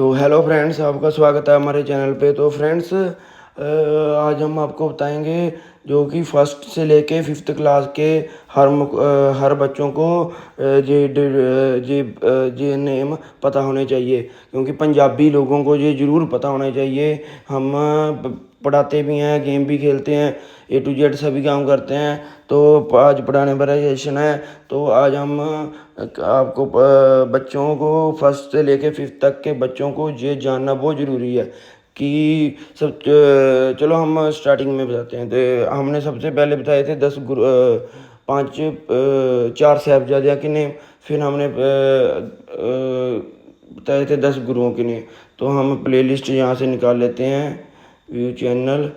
تو hello friends آپ کا سواگت ہے ہمارے چینل پہ۔ تو فرینڈس آج ہم آپ کو بتائیں گے جو کہ فسٹ سے لے کے ففتھ کلاس کے ہر ہر بچوں کو جی جی جی نیم پتہ ہونے چاہیے۔ کیونکہ پنجابی لوگوں کو یہ ضرور پتہ ہونا چاہیے۔ ہم پڑھاتے بھی ہیں گیم بھی کھیلتے ہیں اے ٹو جیڈ سبھی کام کرتے ہیں۔ تو آج پڑھانے پر سیشن ہے۔ تو آج ہم، آپ کو، بچوں کو فسٹ سے لے کے ففتھ تک کے بچوں کو یہ جاننا بہت ضروری ہے کہ سب، چلو ہم اسٹارٹنگ میں بتاتے ہیں۔ تو ہم نے سب سے پہلے بتائے تھے دس پانچ، چار صاحبزادیا کے نیم پھر ہم نے، بتائے تھے دس گروہوں کے نیم تو ہم پلے لسٹ یہاں سے نکال لیتے ہیں۔ ویو چینل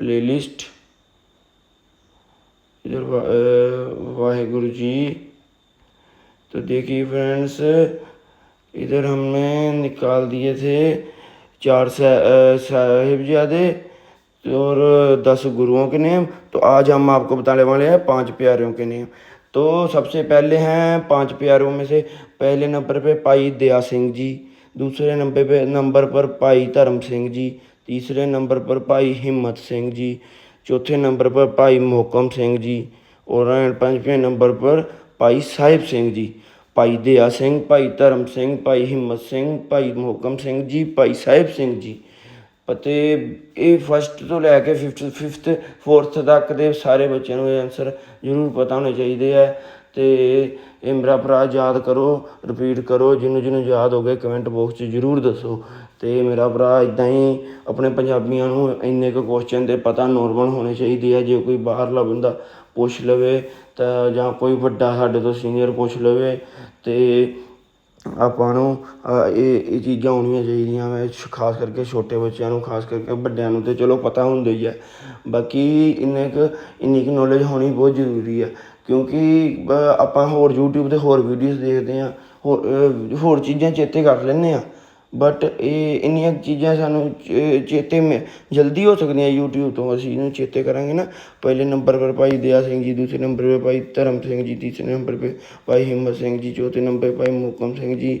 پلے لسٹ ادھر واہ گرو جی۔ تو دیکھیے فرینڈس ادھر ہم نے نکال دیے تھے چار صاحب صاحبزادے اور دس گروؤں کے نیم۔ تو آج ہم آپ کو بتانے والے ہیں پانچ پیاروں کے نیم۔ تو سب سے پہلے ہیں پانچ پیاروں میں سے پہلے نمبر پہ پائی دیا سنگھ جی۔ دوسرے نمبر پہ نمبر پر پائی دھرم سنگھ جی تیسرے نمبر پر پائی ہمت سنگھ جی چوتھے نمبر پر پائی محکم سنگھ جی اور پانچویں نمبر پر پائی صاحب سنگھ جی پائی دیا سنگھ پائی دھرم سنگھ پائی حمد سنگھ بھائی محکم سنگھ جی بھائی صاحب سنگھ جی ਅਤੇ ਇਹ ਫਸਟ ਤੋਂ ਲੈ ਕੇ ਫਿਫਥ ਫਿਫਥ ਫੋਰਥ ਤੱਕ ਦੇ ਸਾਰੇ ਬੱਚਿਆਂ ਨੂੰ ਇਹ ਆਨਸਰ ਜ਼ਰੂਰ ਪਤਾ ਹੋਣੇ ਚਾਹੀਦੇ ਹੈ ਤੇ ਇਹ ਮੇਰਾ ਭਰਾ, ਯਾਦ ਕਰੋ ਰਿਪੀਟ ਕਰੋ, ਜਿਹਨੂੰ ਜਿਹਨੂੰ ਯਾਦ ਹੋ ਗਏ ਕਮੈਂਟ ਬਾਕਸ 'ਚ ਜ਼ਰੂਰ ਦੱਸੋ। ਤੇ ਮੇਰਾ ਭਰਾ ਇਦਾਂ ਹੀ ਆਪਣੇ ਪੰਜਾਬੀਆਂ ਨੂੰ ਇੰਨੇ ਕੁ ਕੁਐਸਚਨ ਦੇ ਪਤਾ ਨੋਰਮਲ ਹੋਣੇ ਚਾਹੀਦੇ ਆ। ਜੇ ਕੋਈ ਬਾਹਰਲਾ ਬੰਦਾ ਪੁੱਛ ਲਵੇ ਤਾਂ ਜਾਂ ਕੋਈ ਵੱਡਾ ਸਾਡੇ ਤੋਂ ਸੀਨੀਅਰ ਪੁੱਛ ਲਵੇ ਤੇ ਆਪਾਂ ਨੂੰ ਇਹ ਇਹ ਚੀਜ਼ਾਂ ਹੋਣੀਆਂ ਚਾਹੀਦੀਆਂ ਵੈ ਖਾਸ ਕਰਕੇ ਛੋਟੇ ਬੱਚਿਆਂ ਨੂੰ, ਖਾਸ ਕਰਕੇ ਵੱਡਿਆਂ ਨੂੰ ਤਾਂ ਚਲੋ ਪਤਾ ਹੁੰਦਾ ਹੀ ਹੈ ਬਾਕੀ ਇੰਨੇ ਕੁ, ਇੰਨੀ ਕੁ ਨੌਲੇਜ ਹੋਣੀ ਬਹੁਤ ਜ਼ਰੂਰੀ ਹੈ ਕਿਉਂਕਿ ਆਪਾਂ ਹੋਰ ਯੂਟਿਊਬ ਤੇ ਹੋਰ ਵੀਡੀਓਜ਼ ਦੇਖਦੇ ਹਾਂ ਹੋਰ ਹੋਰ ਚੀਜ਼ਾਂ ਚੇਤੇ ਕਰ ਲੈਂਦੇ ਹਾਂ ਬਟ ਇਹ ਇੰਨੀਆਂ ਚੀਜ਼ਾਂ ਸਾਨੂੰ ਚੇਤੇ ਮੇ, ਜਲਦੀ ਹੋ ਸਕਦੀਆਂ YouTube ਤੋਂ। ਅਸੀਂ ਇਹਨੂੰ ਚੇਤੇ ਕਰਾਂਗੇ ਨਾ। ਪਹਿਲੇ ਨੰਬਰ ਪਰ ਭਾਈ ਦਇਆ ਸਿੰਘ ਜੀ, ਦੂਸਰੇ ਨੰਬਰ 'ਤੇ ਭਾਈ ਧਰਮ ਸਿੰਘ ਜੀ, ਤੀਸਰੇ ਨੰਬਰ 'ਤੇ ਭਾਈ ਹਿੰਮਤ ਸਿੰਘ ਜੀ, ਚੌਥੇ ਨੰਬਰ 'ਤੇ ਭਾਈ ਮੁਕਮ ਸਿੰਘ ਜੀ,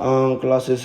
ਆਮ ਕਲਾਸਿਸ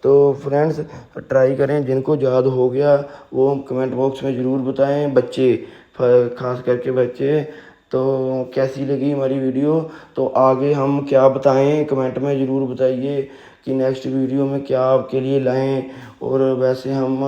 تو فرینڈس ٹرائی کریں، جن کو یاد ہو گیا، وہ کمنٹ باکس میں ضرور بتائیں بچے، خاص کر کے بچے۔ تو کیسی لگی ہماری ویڈیو؟ تو آگے ہم کیا بتائیں، کمنٹ میں ضرور بتائیے کہ نیکسٹ ویڈیو میں کیا آپ کے لیے لائیں۔ اور ویسے ہم